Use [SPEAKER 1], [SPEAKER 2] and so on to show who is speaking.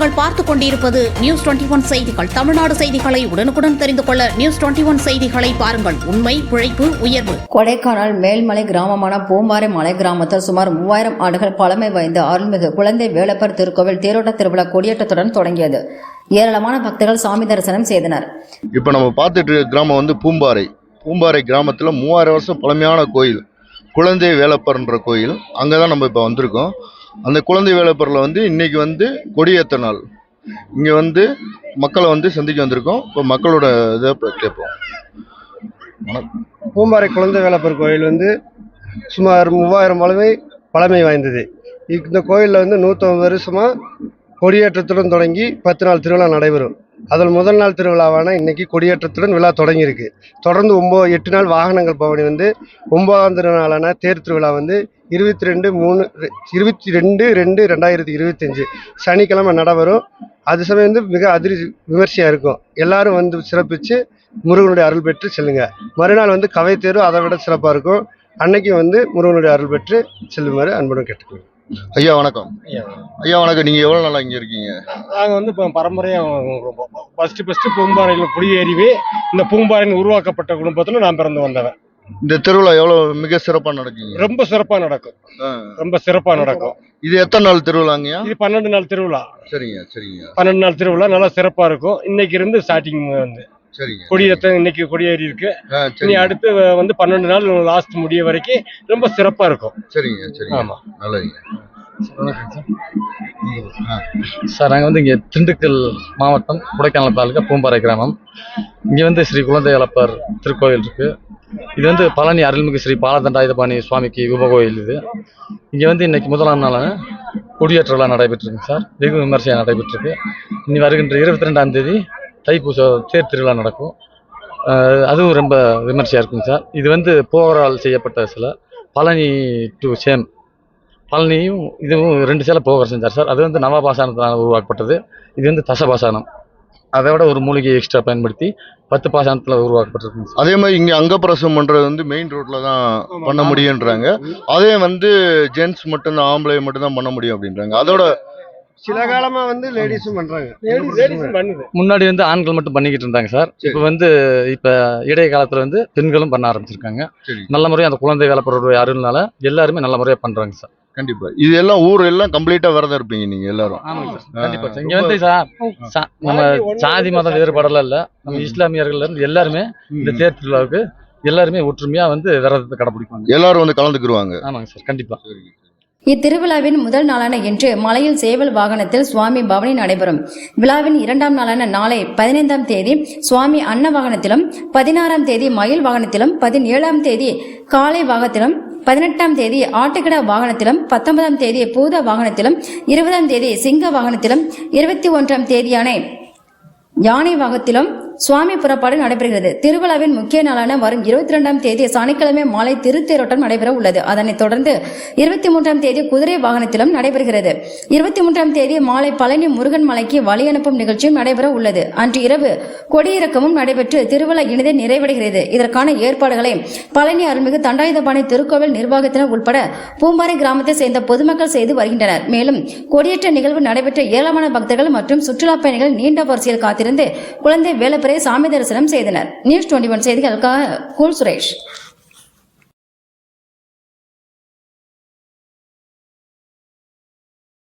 [SPEAKER 1] நீங்கள் பார்த்துக் கொண்டிருப்பது நியூஸ் டுவெண்டி ஒன் செய்திகள். தமிழ்நாடு செய்திகளை உடனுக்குடன் தெரிந்து கொள்ள நியூஸ் டுவெண்டி ஒன் செய்திகளை பாருங்கள். உண்மை உழைப்பு உயர்வு.
[SPEAKER 2] கொடைக்கானல் மேல்மலை கிராமமான பூம்பாறை மலை கிராமத்தில் சுமார் மூவாயிரம் ஆண்டுகள் பழமை வாய்ந்த அருள்மிகு குழந்தை வேலப்பர் திருக்கோவில் தேரோட்ட திருவிழா கொடியேற்றத்துடன் தொடங்கியது. ஏராளமான பக்தர்கள் சாமி தரிசனம் செய்தனர்.
[SPEAKER 3] இப்போ நம்ம பார்த்துட்டு இருக்க கிராமம் வந்து பூம்பாறை. பூம்பாறை கிராமத்தில் மூவாயிரம் வருஷம் பழமையான கோயில். குழந்தை வேலப்பர்ன்ற கோயில். அங்கே தான் நம்ம இப்போ வந்திருக்கோம். அந்த குழந்தை வேலைப்பொருளை வந்து இன்னைக்கு வந்து கொடியேற்ற நாள் இங்கே வந்து மக்களை வந்து சந்திக்க வந்திருக்கோம். இப்போ மக்களோட இதை கேட்போம்.
[SPEAKER 4] பூம்பாறை குழந்தை வேலப்பர் கோயில் வந்து சுமார் மூவாயிரம் பழமை பழமை வாய்ந்தது. இந்த கோயிலில் வந்து நூற்றம்பது வருஷமாக கொடியேற்றத்துடன் தொடங்கி பத்து நாள் திருவிழா நடைபெறும். அதில் முதல் நாள் திருவிழாவான இன்னைக்கு கொடியேற்றத்துடன் விழா தொடங்கியிருக்கு. தொடர்ந்து ஒம்போ எட்டு நாள் வாகனங்கள் பவனி வந்து ஒன்பதாம் திருநாளான தேர் திருவிழா வந்து இருபத்தி ரெண்டு மூணு இருபத்தி ரெண்டு ரெண்டு ரெண்டாயிரத்தி இருபத்தஞ்சு சனிக்கிழமை நடைபெறும். அது சமயம் வந்து மிக அதிரி விமர்சையாக இருக்கும். எல்லாரும் வந்து சிறப்பித்து முருகனுடைய அருள் பெற்று செல்லுங்க. மறுநாள் வந்து கவைத்தேரும் அதை விட சிறப்பாக இருக்கும். அன்னைக்கு வந்து முருகனுடைய அருள் பெற்று செல்லுமாறு அன்புடன் கேட்டுக்கொள்கிறேன்.
[SPEAKER 3] ஐயா வணக்கம். ஐயா வணக்கம். நீங்கள் எவ்வளோ நாளாக இங்கே இருக்கீங்க?
[SPEAKER 5] நாங்கள் வந்து இப்போ பரம்பரையாக ஃபஸ்ட்டு ஃபஸ்ட்டு பூம்பாறையில் குடியேறிவே இந்த பூம்பாறையில் உருவாக்கப்பட்ட குடும்பத்தில் நான் பிறந்து வந்தவன்.
[SPEAKER 3] இந்த திருவிழா எவ்வளோ மிக சிறப்பாக நடக்குங்க?
[SPEAKER 5] ரொம்ப சிறப்பாக நடக்கும். ரொம்ப சிறப்பாக நடக்கும்.
[SPEAKER 3] இது எத்தனை நாள் திருவிழாங்கய்யா?
[SPEAKER 5] இது பன்னெண்டு நாள் திருவிழா.
[SPEAKER 3] சரிங்க சரிங்க.
[SPEAKER 5] பன்னெண்டு நாள் திருவிழா நல்லா சிறப்பாக இருக்கும். இன்னைக்கு இருந்து ஸ்டார்டிங் வந்து.
[SPEAKER 3] சரிங்க.
[SPEAKER 5] கொடியேற்ற இன்னைக்கு கொடியேறி இருக்கு. இனி அடுத்து வந்து பன்னெண்டு நாள் லாஸ்ட் முடிய வரைக்கும் ரொம்ப சிறப்பாக இருக்கும்.
[SPEAKER 3] சரிங்க சரிங்க.
[SPEAKER 5] ஆமா.
[SPEAKER 3] நல்லதுங்க.
[SPEAKER 6] சார். நாங்கள் வந்து இங்கே திண்டுக்கல் மாவட்டம் கொடைக்கானல் தாலுக்கா பூம்பாறை கிராமம். இங்கே வந்து ஸ்ரீ குழந்தை இளப்பர் திருக்கோயில் இருக்குது இது வந்து பழனி அருள்மிகு ஸ்ரீ பாலதண்டாயுதபாணி சுவாமிக்கு உபகோயில் இது. இங்கே வந்து இன்னைக்கு முதலாம் நாளான கொடியேற்ற விழா நடைபெற்றிருக்கு சார். வெகு விமர்சையாக நடைபெற்றிருக்கு. இனி வருகின்ற இருபத்தி ரெண்டாம் தேதி தைப்பூச தேர் திருவிழா நடக்கும். அதுவும் ரொம்ப விமர்சையாக இருக்குங்க சார். இது வந்து போகரால் செய்யப்பட்ட சிலை பழனி டு சேம். பழனியும் இதுவும் ரெண்டு சேலை போகர் செஞ்சார் சார். அது வந்து நவபாசானத்தினால் உருவாக்கப்பட்டது. இது வந்து தசபாசானம். அதை விட ஒரு மூலிகை எக்ஸ்ட்ரா பயன்படுத்தி பத்து பாசானத்தில் உருவாக்கப்பட்டிருக்குங்க சார்.
[SPEAKER 3] அதே மாதிரி இங்க அங்கப்பிரசவம் பண்றது வந்து மெயின் ரோட்ல தான் பண்ண முடியுன்றாங்க. அதே வந்து ஜென்ட்ஸ் மட்டும்தான் ஆம்பளை மட்டும்தான் பண்ண முடியும் அப்படின்றாங்க. அதோட
[SPEAKER 4] சில காலமாக வந்து லேடிஸும்
[SPEAKER 5] பண்ணுது.
[SPEAKER 6] முன்னாடி வந்து ஆண்கள் மட்டும் பண்ணிக்கிட்டு இருந்தாங்க சார். இப்போ வந்து இப்போ இடைய காலத்தில் வந்து பெண்களும் பண்ண ஆரம்பிச்சிருக்காங்க.
[SPEAKER 3] சரி.
[SPEAKER 6] நல்ல முறையாக அந்த குழந்தை வேலைப்படுற அருள்னால எல்லாருமே நல்ல முறையாக பண்ணுறாங்க சார்.
[SPEAKER 3] கண்டிப்பா. இது எல்லாம் ஊர் எல்லாம் கம்ப்ளீட்டா விரதம் இருப்பீங்க நீங்க எல்லாரும்
[SPEAKER 6] இங்கே வந்து சார் சா- நம்ம சாதி மதம் வேறுபாடெல்லாம் இல்லை. நம்ம. இஸ்லாமியர்கள் இருந்து எல்லாருமே இந்த. தேர் திருவிழாவுக்கு எல்லாருமே ஒற்றுமையா வந்து விரதத்தை கடைபிடிப்பாங்க.
[SPEAKER 3] எல்லாரும் வந்து கலந்துக்கிருவாங்க.
[SPEAKER 6] ஆமாங்க சார். கண்டிப்பா.
[SPEAKER 2] இத்திருவிழாவின் முதல் நாளான இன்று மலையில் சேவல் வாகனத்தில் சுவாமி பவனி நடைபெறும். விழாவின் இரண்டாம் நாளான நாளை பதினைந்தாம் தேதி சுவாமி அன்ன வாகனத்திலும் பதினாறாம் தேதி மயில் வாகனத்திலும் பதினேழாம் தேதி காலை வாகனத்திலும் பதினெட்டாம் தேதி ஆட்டுக்கிடா வாகனத்திலும் பத்தொன்பதாம் தேதி பூத வாகனத்திலும் இருபதாம் தேதி சிங்க வாகனத்திலும் இருபத்தி ஒன்றாம் தேதியான யானை வாகத்திலும் சுவாமி புறப்பாடு நடைபெறுகிறது. திருவிழாவின் முக்கிய நாளான வரும் இருபத்தி இரண்டாம் தேதி சனிக்கிழமை மாலை திருத்தேரோட்டம் நடைபெற உள்ளது. அதனைத் தொடர்ந்து இருபத்தி மூன்றாம் தேதி குதிரை வாகனத்திலும் நடைபெறுகிறது. இருபத்தி மூன்றாம் தேதி மாலை பழனி முருகன் மலைக்கு வழி அனுப்பும் நிகழ்ச்சியும் நடைபெற உள்ளது. அன்று இரவு கொடியிறக்கமும் நடைபெற்று திருவிழா இனிதே நிறைவடைகிறது. இதற்கான ஏற்பாடுகளை பழனி அருள்மிகு தண்டாயுதபாணி திருக்கோவில் நிர்வாகத்தினர் உட்பட பூம்பாறை கிராமத்தை சேர்ந்த பொதுமக்கள் செய்து வருகின்றனர். மேலும் கொடியேற்ற நிகழ்வு நடைபெற்ற ஏராளமான பக்தர்கள் மற்றும் சுற்றுலா பயணிகள் நீண்ட வரிசையில் காத்திருந்து குழந்தை வேலை வேலப்பரை சாமி தரிசனம் செய்தனர். நியூஸ் டுவெண்டி ஒன் செய்திகளுக்காக கூல் சுரேஷ்.